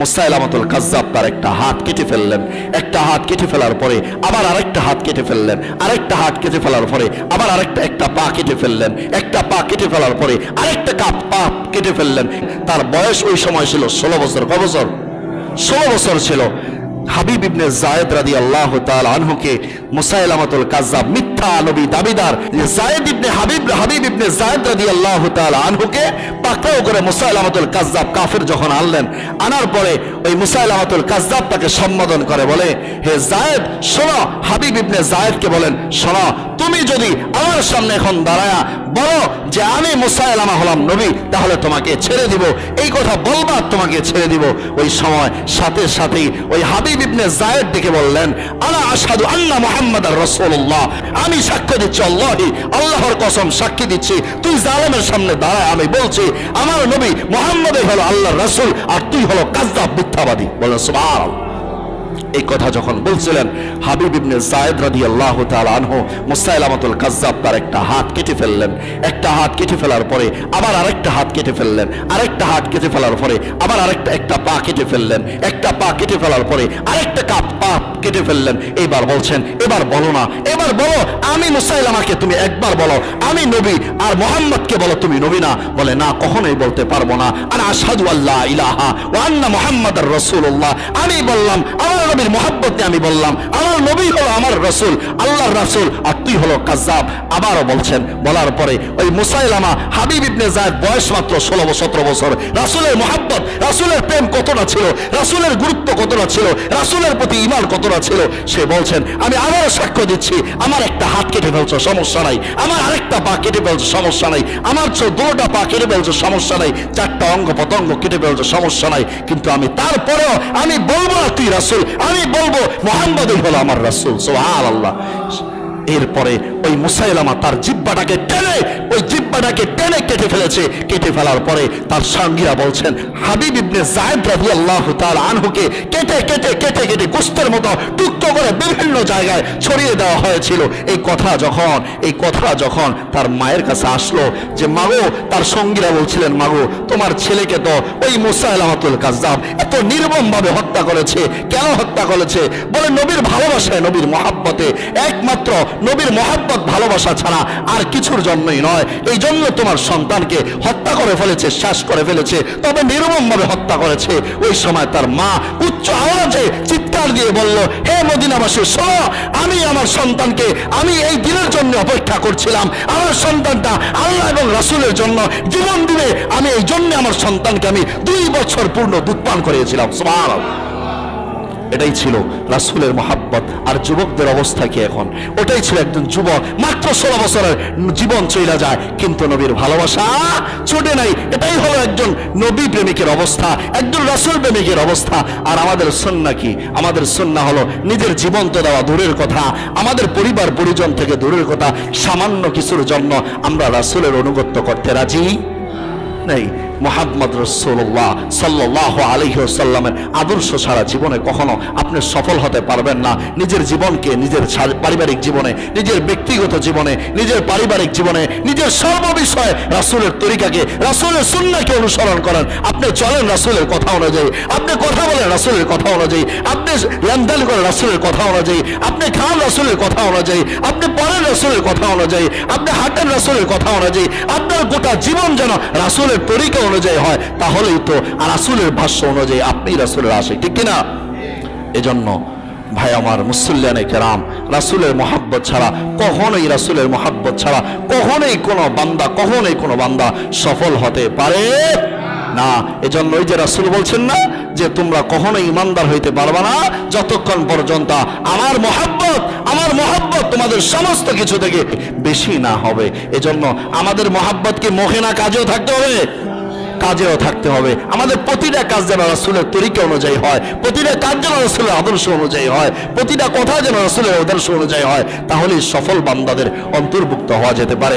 মুসাইলামাতুল কাজ্জাব তার একটা হাত কেটে ফেললেন। একটা হাত কেটে ফেলার পরে আবার আরেকটা হাত কেটে ফেললেন। আরেকটা হাত কেটে ফেলার পরে আবার আরেকটা, একটা পা কেটে ফেললেন। একটা পা কেটে ফেলার পরে আরেকটা কাপ পা কেটে ফেললেন। তার বয়স ওই সময় ছিল ষোলো বছর। ক বছর? ষোলো বছর ছিল। হাবিব ইবনে জায়েদ রাদি আল্লাহ তাল আনহুকে মুসাইলামাতুল কাজাব মিথ্যা নবী দাবিদার জায়েদ ইবনে হাবিব হাবিব ইবনে জায়েদ রাদি আল্লাহ তাল আনহুকে পাকড়াও করে মুসাইলামাতুল কাজাব কাফের যখন আনলেন, আনার পরে ওই মুসাইলামাতুল কাজাব তাকে সম্বোধন করে বলে, হে জায়েদ শোনো। হাবিব ইবনে জায়েদকে বলেন, শোনো তুমি যদি আমার সামনে এখন দাঁড়ায়া বলো যে আমি মুসাইলামা হলাম নবী, তাহলে তোমাকে ছেড়ে দিব। এই কথা বলবা, তোমাকে ছেড়ে দিব। ওই সময় সাথে সাথেই ওই হাবিব ইবনে জায়েদ ডেকে বললেন, আলা আশহাদু আন্না মুহাম্মাদার রাসূলুল্লাহ। আমি সাক্ষ্য দিচ্ছি, আল্লাহি, আল্লাহর কসম সাক্ষী দিচ্ছি। তুই জালেমের সামনে দাঁড়ায়, আমি বলছি, আমার নবী মুহাম্মদই হলো আল্লাহর রসুল, আর তুই হলো কাযযাব মিথ্যাবাদী। বলেন সুবহানাল্লাহ। এই কথা যখন বলছিলেন, হাবিব ইবনে জায়েদ রাদিয়াল্লাহু তাআলা আনহু, মুসাইলামাতুল কাজ্জাব তার একটা হাত কেটে ফেললেন। একটা হাত কেটে ফেলার পরে আবার আরেকটা হাত কেটে ফেললেন। আরেকটা হাত কেটে ফেলার পরে আবার আরেকটা, একটা পা কেটে ফেললেন। একটা পা কেটে ফেলার পরে আরেকটা কাপ পা কেটে ফেললেন। এইবার বলছেন, এবার বলো না, এবার বলো, আমি মুসাইলামাকে তুমি একবার বলো, আমি নবী, আর মোহাম্মদকে বলো তুমি নবী না। বলে, না, কখনোই বলতে পারব না। আর আসাদু আল্লাহ ইলাহা ও আন্না মোহাম্মদ রসুল্লাহ আমি বললাম আমার নবীর মোহাব্বতে আমি বললাম, আমার নবী হলো আমার রসুল, আল্লাহর রাসূল, আর তুই হলো কাজ্জাব। আবারও বলছেন, বলার পরে ওই মুসাইলামা হাবিব ইবনে জায়দ বয়স মাত্র ষোলো সতেরো বছর। রাসূলের মোহাব্বত, রাসূলের প্রেম কতটা ছিল, রাসূলের গুরুত্ব কতটা ছিল, রাসূলের প্রতি ইমান কতটা ছিল, সে বলছেন, আমি আবারও সাক্ষ্য দিচ্ছি, আমার একটা হাত কেটে ফেলছো, সমস্যা নাই। আমার আরেকটা পা কেটে ফেলছো, সমস্যা নাই। আমার দুটা পা কেটে ফেলছো, সমস্যা নাই। চারটা অঙ্গ পতঙ্গ কেটে ফেলছো, সমস্যা নাই। কিন্তু আমি তারপরেও আমি বলব না, তুই রাসূল আমি বলব মোহাম্মদই হলো আমার রাসূল সুবহানাল্লাহ। এরপরে ওই মুসাইলামা তার জিব্বাটাকে টেনে, ওই জিব্বাটাকে টেনে কেটে ফেলেছে। কেটে ফেলার পরে তার সঙ্গীরা বলছেন, হাবিব ইবনে জায়েদ রাদিয়াল্লাহু তাআলা আনহুকে কেটে কেটে কেটে কেটে গোস্তের মতো টুকটো করে বিভিন্ন জায়গায় ছড়িয়ে দেওয়া হয়েছিল। এই কথা যখন, এই কথা যখন তার মায়ের কাছে আসলো যে, মাগো, তার সঙ্গীরা বলছিলেন, মাগো, তোমার ছেলেকে তো ওই মুসাইলামাতুল কাজ্জাব এত নির্মমভাবে হত্যা করেছে। কেন হত্যা করেছে? বলে, নবীর ভালোবাসায়, নবীর মহাব্বতে একমাত্র নবীর মহাব্বত, ভালোবাসা ছাড়া আর কিছুর জন্যই নয়। এই জন্য তোমার সন্তানকে হত্যা করে ফেলেছে, শ্বাস করে ফেলেছে, তবে নির্মমভাবে হত্যা করেছে। ওই সময় তার মা উচ্চ আওয়াজে চিৎকার দিয়ে বলল, হে মদিনাবাসী, শোনো, আমি আমার সন্তানকে, আমি এই দিনের জন্য অপেক্ষা করছিলাম। আমার সন্তানটা আল্লাহ এবং রাসূলের জন্য জীবন দিবে। আমি এই জন্য আমার সন্তানকে আমি দুই বছর পূর্ণ দুধ পান করিয়েছিলাম। সুবহানাল্লাহ। এটাই ছিল রাসূলের মহাব্বত আর যুবকদের অবস্থা কি এখন? ওটাই ছিল একজন যুবক, মাত্র ষোলো বছরের জীবন চলে যায়, কিন্তু নবীর ভালোবাসা ছুটে নাই। এটাই হলো একজন নবী প্রেমিকের অবস্থা, একজন রাসূল প্রেমিকের অবস্থা। আর আমাদের সন্না কি? আমাদের সন্না হলো নিজের জীবন তো দেওয়া দূরের কথা, আমাদের পরিবার পরিজন থেকে দূরের কথা, সামান্য কিছুর জন্য আমরা রাসূলের অনুগত্য করতে রাজি। নেই। মোহাম্মদ রসুল্লাহ সাল্লাহ আলহিসাল্লামের আদর্শ ছাড়া জীবনে কখনো আপনি সফল হতে পারবেন না। নিজের জীবনকে, নিজের পারিবারিক জীবনে, নিজের ব্যক্তিগত জীবনে, নিজের পারিবারিক জীবনে, নিজের সর্ববিষয়ে রাসূলের তরিকাকে, রাসূলের সুন্নাকে অনুসরণ করেন। আপনি চলেন রাসূলের কথা অনুযায়ী। আপনি কথা বলেন রাসুলের কথা অনুযায়ী। আপনি লেনদেন করেন রাসূলের কথা অনুযায়ী। আপনি খান রাসুলের কথা অনুযায়ী। আপনি পড়েন রাসূলের কথা অনুযায়ী, আপনি হাঁটেন রাসূলের কথা অনুযায়ী, আপনার গোটা জীবন যেন রাসূলের তরিকা অনুযায়ী হয়, তাহলেই তো রাসূলের ভাষ্য অনুযায়ী আপনি রাসূলের আসে ঠিক কিনা? এজন্য ভাই আমার মুসল্লিয়ানে কেরাম, রাসূলের মহাব্বত ছাড়া কখনোই রাসূলের মহাব্বত ছাড়া কখনোই কোনো বান্দা, কখনোই কোনো বান্দা সফল হতে পারে না। এজন্য ওই যে রাসুল বলছেন না যে, তোমরা কখনোই ইমানদার হইতে পারবে না, যতক্ষণ পর্যন্ত আমার মহাব্বত আমার মহাব্বত তোমাদের সমস্ত কিছু থেকে বেশি না হবে। এজন্য আমাদের মহাব্বত কি মুখে না কাজেও থাকতে হবে, কাজেও থাকতে হবে। আমাদের প্রতিটা কাজ যেন রসুলের তরিকা অনুযায়ী হয়, প্রতিটা কাজ যেন রসুলের আদর্শ অনুযায়ী হয়, প্রতিটা কথা যেন রসুলের আদর্শ অনুযায়ী হয়, তাহলেই সফল বান্দাদের অন্তর্ভুক্ত হওয়া যেতে পারে।